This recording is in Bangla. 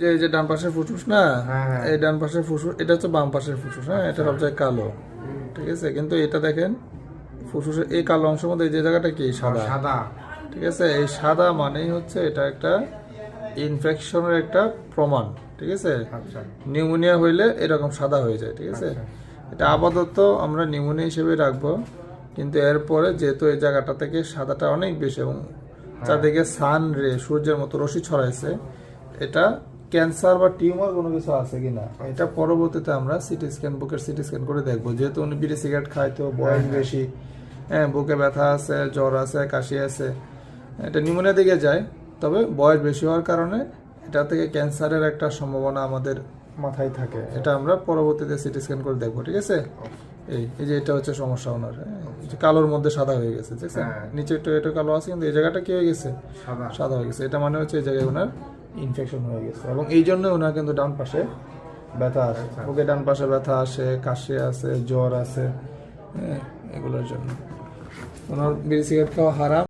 যে এই যে ডান পাশের ফুসফুস না? হ্যাঁ, হ্যাঁ। এই ডান পাশের ফুসফুস এটা হচ্ছে বাম পাশের ফুসফুস হ্যাঁ? এটা সবচেয়ে কালো। ঠিক আছে? কিন্তু এটা দেখেন ফুসফুসের এই কালো অংশের মধ্যে এই যে জায়গাটা কি? সাদা। সাদা। ঠিক আছে? এই সাদা মানেই হচ্ছে এটা একটা ইনফেকশনের একটা প্রমাণ। ঠিক আছে? আচ্ছা। নিউমোনিয়া হইলে এরকম সাদা হয়ে যায়। ঠিক আছে? এটা আপাতত আমরা নিউমোনিয়া হিসেবে রাখব। কিন্তু এরপরে যেহেতু এই জায়গাটা থেকে সাদাটা অনেক বেশি এবং চারদিকে সান রে সূর্যের মতো রশি ছড়াইছে এটা ক্যান্সার বা টিউমার কোনো কিছু আছে কিনা? এটা পরবর্তীতে আমরা সিটি স্ক্যান বুকের সিটি স্ক্যান করে দেখব। যেহেতু উনি বিড়ি সিগারেট খায় তো বয়স বেশি হ্যাঁ বুকে ব্যথা আছে জ্বর আছে কাশি আছে এটা নিউমোনিয়া দিকে যায়। তবে বয়স বেশি হওয়ার কারণে এটা থেকে ক্যান্সারের একটা সম্ভাবনা আমাদের মাথায় থাকে। এটা আমরা পরবর্তীতে সিটি স্ক্যান করে দেখব ঠিক আছে? এই এই যে এটা হচ্ছে সমস্যা ওনার হ্যাঁ, যে কালোর মধ্যে সাদা হয়ে গেছে দেখছেন হ্যাঁ। নিচে একটু একটু কালো আছে কিন্তু এই জায়গাটা কি হয়ে গেছে? সাদা। সাদা হয়ে গেছে। এটা মানে হচ্ছে এই জায়গায় ওনার ইনফেকশন হয়ে গেছে এবং এই জন্য ওনার কিন্তু ডান পাশে ব্যথা আসে ওকে ডান পাশে ব্যথা আসে কাশি আছে জ্বর আছে হ্যাঁ, এগুলোর জন্য। ওনার বিড়ি সিগারেট খাওয়া হারাম।